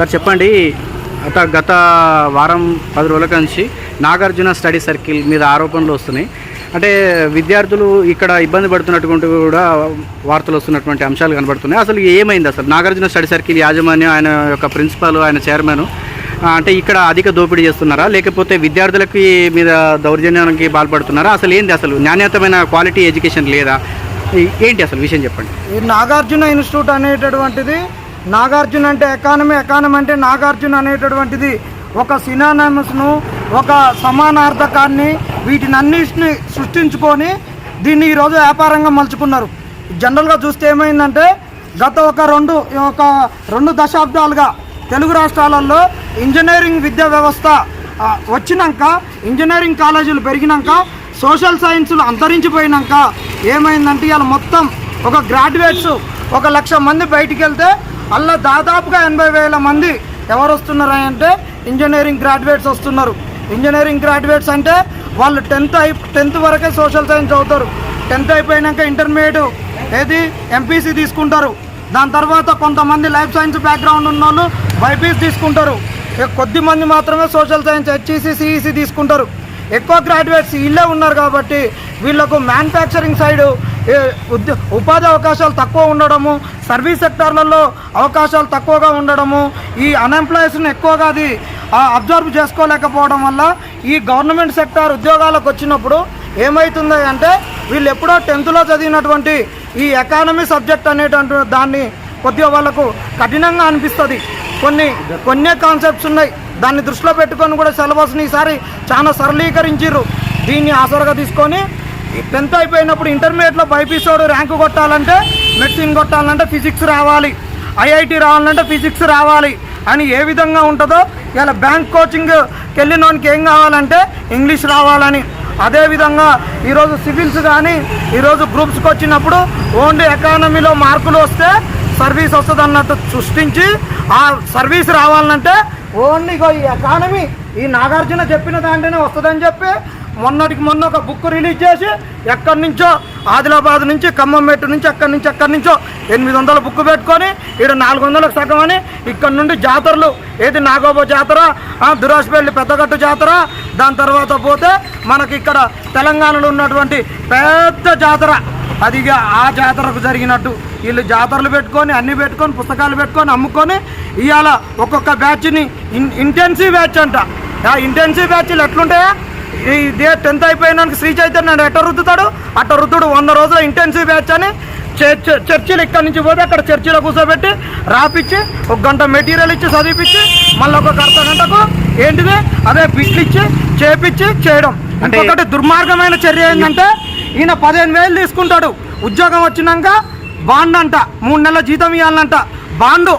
Sir చెప్పండి. గత గత వారం పది రోజుల నుంచి నాగార్జున స్టడీ సర్కిల్ మీద ఆరోపణలు వస్తున్నాయి. అంటే విద్యార్థులు ఇక్కడ ఇబ్బంది పడుతున్నటువంటి కూడా వార్తలు వస్తున్నటువంటి అంశాలు కనబడుతున్నాయి. అసలు ఏమైంది అసలు నాగార్జున స్టడీ సర్కిల్ యాజమాన్యం ఆయన యొక్క ప్రిన్సిపాల్ ఆయన చైర్మన్ అంటే ఇక్కడ అధిక దోపిడీ చేస్తున్నారా? లేకపోతే విద్యార్థులకి మీద దౌర్జన్యానికి పాల్పడుతున్నారా? అసలు ఏంది అసలు? నాణ్యతమైన క్వాలిటీ ఎడ్యుకేషన్ లేదా? ఏంటి అసలు విషయం చెప్పండి. నాగార్జున ఇన్స్టిట్యూట్ అనేటటువంటిది నాగార్జున అంటే ఎకానమీ ఎకానమీ అంటే నాగార్జున అనేటటువంటిది ఒక సినానమస్ను ఒక సమానార్థకాన్ని వీటినన్నిటిని సృష్టించుకొని దీన్ని ఈరోజు వ్యాపారంగా మలుచుకున్నారు. జనరల్గా చూస్తే ఏమైందంటే గత ఒక రెండు ఒక రెండు దశాబ్దాలుగా తెలుగు రాష్ట్రాలలో ఇంజనీరింగ్ విద్యా వ్యవస్థ వచ్చినాక ఇంజనీరింగ్ కాలేజీలు పెరిగినాక సోషల్ సైన్సులు అంతరించిపోయినాక ఏమైందంటే ఇవాళ మొత్తం ఒక గ్రాడ్యుయేట్స్ ఒక లక్ష మంది బయటికి వెళ్తే అలా దాదాపుగా ఎనభై వేల మంది ఎవరు వస్తున్నారు అంటే ఇంజనీరింగ్ గ్రాడ్యుయేట్స్ వస్తున్నారు. ఇంజనీరింగ్ గ్రాడ్యుయేట్స్ అంటే వాళ్ళు టెన్త్ అయి టెన్త్ వరకే సోషల్ సైన్స్ చదువుతారు. టెన్త్ అయిపోయినాక ఇంటర్మీడియట్ ఏది ఎంపీసీ తీసుకుంటారు. దాని తర్వాత కొంతమంది లైఫ్ సైన్స్ బ్యాక్గ్రౌండ్ ఉన్న వాళ్ళు బైపీసీ తీసుకుంటారు. కొద్ది మంది మాత్రమే సోషల్ సైన్స్ హెచ్ఈసీ సిఈసీ తీసుకుంటారు. ఎక్కువ గ్రాడ్యుయేట్స్ వీళ్ళే ఉన్నారు కాబట్టి వీళ్ళకు మ్యానుఫ్యాక్చరింగ్ సైడ్ ఉపాధి అవకాశాలు తక్కువ ఉండడము సర్వీస్ సెక్టార్లలో అవకాశాలు తక్కువగా ఉండడము ఈ అన్ఎంప్లాయీస్ని ఎక్కువగా అది అబ్జర్వ్ చేసుకోలేకపోవడం వల్ల ఈ గవర్నమెంట్ సెక్టార్ ఉద్యోగాలకు వచ్చినప్పుడు ఏమవుతుంది అంటే వీళ్ళు ఎప్పుడో టెన్త్లో చదివినటువంటి ఈ ఎకానమీ సబ్జెక్ట్ అనేటువంటి దాన్ని కొద్దిగా వాళ్ళకు కఠినంగా అనిపిస్తుంది. కొన్ని కొన్నే కాన్సెప్ట్స్ ఉన్నాయి. దాన్ని దృష్టిలో పెట్టుకొని కూడా సిలబస్ని ఈసారి చాలా సరళీకరించారు దీన్ని ఆసరగా తీసుకొని టెన్త్ అయిపోయినప్పుడు ఇంటర్మీడియట్లో బైపీసోడు ర్యాంకు కొట్టాలంటే మెడిసిన్ కొట్టాలంటే ఫిజిక్స్ రావాలి. ఐఐటి రావాలంటే ఫిజిక్స్ రావాలి. అని ఏ విధంగా ఉంటుందో ఇలా బ్యాంక్ కోచింగ్ వెళ్ళినోనికి ఏం కావాలంటే ఇంగ్లీష్ రావాలని. అదేవిధంగా ఈరోజు సివిల్స్ కానీ ఈరోజు గ్రూప్స్కి వచ్చినప్పుడు ఓన్లీ ఎకానమీలో మార్కులు వస్తే సర్వీస్ వస్తుంది అన్నట్టు సృష్టించి ఆ సర్వీస్ రావాలంటే ఓన్లీ ఈ ఎకానమీ ఈ నాగార్జున చెప్పిన దాంట్లోనే వస్తుందని చెప్పి మొన్నటికి మొన్న ఒక బుక్ రిలీజ్ చేసి ఎక్కడి నుంచో ఆదిలాబాద్ నుంచి ఖమ్మం మెట్టు నుంచి ఎక్కడి నుంచి ఎక్కడి నుంచో ఎనిమిది వందల బుక్ పెట్టుకొని ఇక్కడ నాలుగు వందలకు సగం అని ఇక్కడ నుండి జాతరలు. ఏది నాగోబో జాతర ఆ, దురాసుపల్లి పెద్దగట్టు జాతర దాని తర్వాత పోతే మనకి ఇక్కడ తెలంగాణలో ఉన్నటువంటి పెద్ద జాతర. అది ఇక ఆ జాతరకు జరిగినట్టు. వీళ్ళు జాతరలు పెట్టుకొని అన్ని పెట్టుకొని పుస్తకాలు పెట్టుకొని అమ్ముకొని ఇవాళ ఒక్కొక్క బ్యాచ్ని ఇన్ ఇంటెన్సివ్ బ్యాచ్ అంట. ఆ ఇంటెన్సివ్ బ్యాచ్లు ఎట్లుంటాయా? ఈ డే టెన్త్ అయిపోయినానికి శ్రీ చైతన్య ఎట్ట రుద్దుతాడు? అట్ట రుద్దుడు వంద రోజుల ఇంటెన్సివ్ బ్యాచ్ అని చర్చ్ చర్చిలు ఇక్కడి నుంచి పోతే అక్కడ చర్చిలో కూర్చోబెట్టి రాపిచ్చి ఒక గంట మెటీరియల్ ఇచ్చి చదివిపించి మళ్ళీ ఒక అర్ధ గంటకు ఏంటిది? అదే బిట్లు ఇచ్చి చేపిచ్చి చేయడం. అంటే- ఇంకొకటి దుర్మార్గమైన చర్య ఏంటంటే ఈయన పదిహేను వేలు తీసుకుంటాడు. ఉద్యోగం వచ్చినాక బాండ్ అంట మూడు నెలల జీతం ఇవ్వాలంట బాండు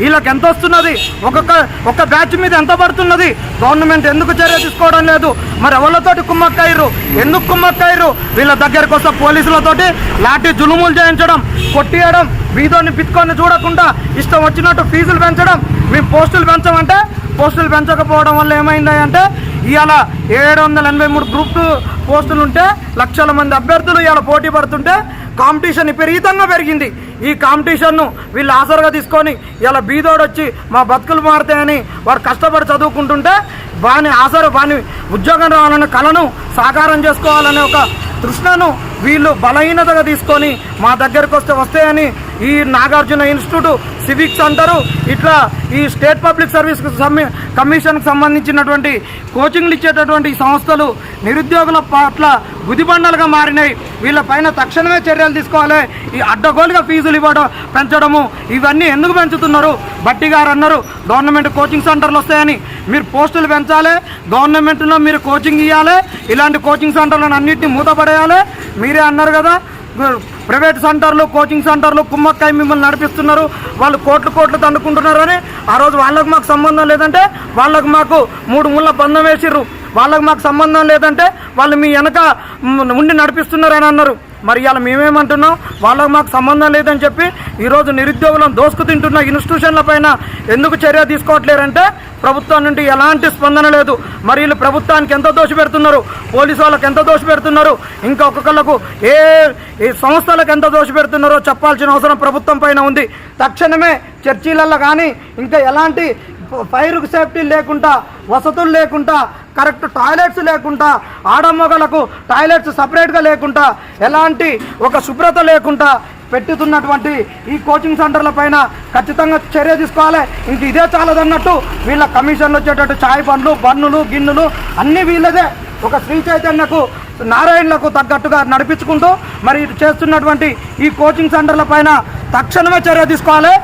వీళ్ళకి ఎంత వస్తున్నది? ఒక్కొక్క ఒక్క బ్యాచ్ మీద ఎంత పడుతున్నది? గవర్నమెంట్ ఎందుకు చర్య తీసుకోవడం లేదు? మరి ఎవరితోటి కుమ్మక్కయ్యరు ఎందుకు కుమ్మక్కయ్యరు వీళ్ళ దగ్గరకు వస్తే పోలీసులతోటి లాఠీ జులుములు చేయించడం కొట్టియడం వీధోని పిత్తుకొని చూడకుండా ఇష్టం వచ్చినట్టు ఫీజులు పెంచడం మేము పోస్టులు పెంచమంటే పోస్టులు పెంచకపోవడం వల్ల ఏమైందంటే ఇవాళ ఏడు వందల ఎనభై మూడు గ్రూప్ టూ పోస్టులు ఉంటే లక్షల మంది అభ్యర్థులు ఇవాళ పోటీ పడుతుంటే కాంపిటీషన్ విపరీతంగా పెరిగింది. ఈ కాంపిటీషన్ను వీళ్ళు ఆసరుగా తీసుకొని ఇలా బీదోడు వచ్చి మా బతుకులు మారుతాయని వారు కష్టపడి చదువుకుంటుంటే బాని ఆసరు బాని ఉద్యోగం రావాలనే కళను సాకారం చేసుకోవాలనే ఒక తృష్ణను వీళ్ళు బలహీనతగా తీసుకొని మా దగ్గరకు వస్తే వస్తాయని ఈ నాగార్జున ఇన్స్టిట్యూట్ సివిక్స్ అంటారు. ఇట్లా ఈ స్టేట్ పబ్లిక్ సర్వీస్ కమిషన్కి సంబంధించినటువంటి కోచింగ్లు ఇచ్చేటటువంటి సంస్థలు నిరుద్యోగుల పట్ల గుదిబండలుగా మారినాయి. వీళ్ళపైన తక్షణమే చర్యలు తీసుకోవాలి. ఈ అడ్డగోలుగా ఫీజులు ఇవ్వడం పెంచడము ఇవన్నీ ఎందుకు పెంచుతున్నారు? బట్టి గారు అన్నారు గవర్నమెంట్ కోచింగ్ సెంటర్లు వస్తాయని. మీరు పోస్టులు పెంచాలి గవర్నమెంట్లో మీరు కోచింగ్ ఇవ్వాలి ఇలాంటి కోచింగ్ సెంటర్లను అన్నింటినీ మూతపడేయాలి. మీరే అన్నారు కదా ప్రైవేట్ సెంటర్లు కోచింగ్ సెంటర్లు కుమ్మక్కాయ మిమ్మల్ని నడిపిస్తున్నారు. వాళ్ళు కోట్లు కోట్లు తండుకుంటున్నారని ఆ రోజు వాళ్ళకు మాకు సంబంధం లేదంటే వాళ్ళకు మాకు మూడు ముళ్ళ బంధం వేసిర్రు. వాళ్ళకు మాకు సంబంధం లేదంటే వాళ్ళు మీ వెనక ఉండి నడిపిస్తున్నారని అన్నారు. మరి ఇవాళ మేమేమంటున్నాం? వాళ్ళకు మాకు సంబంధం లేదని చెప్పి ఈరోజు నిరుద్యోగులను దోసుకు తింటున్న ఇన్స్టిట్యూషన్ల పైన ఎందుకు చర్య తీసుకోవట్లేరంటే ప్రభుత్వం నుండి ఎలాంటి స్పందన లేదు. మరి వీళ్ళు ప్రభుత్వానికి ఎంత దోషి పెడుతున్నారు? పోలీసు వాళ్ళకి ఎంత దోషి పెడుతున్నారు? ఇంకా ఒక్కొక్కళ్ళకు ఏ ఏ సంస్థలకు ఎంత దోషి పెడుతున్నారో చెప్పాల్సిన అవసరం ప్రభుత్వం పైన ఉంది. తక్షణమే చర్చీలలో కానీ ఇంకా ఎలాంటి ఫైర్ సేఫ్టీ లేకుండా వసతులు లేకుండా కరెక్ట్ టాయిలెట్స్ లేకుండా ఆడమొగలకు టాయిలెట్స్ సపరేట్గా లేకుండా ఎలాంటి ఒక శుభ్రత లేకుండా పెట్టుతున్నటువంటి ఈ కోచింగ్ సెంటర్ల పైన ఖచ్చితంగా చర్య తీసుకోవాలి. ఇంక ఇదే చాలదన్నట్టు వీళ్ళ కమిషన్లు వచ్చేటట్టు చాయ్ పండ్లు బన్నులు గిన్నెలు అన్నీ వీళ్ళదే. ఒక శ్రీ చైతన్యకు నారాయణలకు తగ్గట్టుగా నడిపించుకుంటూ మరి చేస్తున్నటువంటి ఈ కోచింగ్ సెంటర్ల పైన తక్షణమే చర్య తీసుకోవాలి.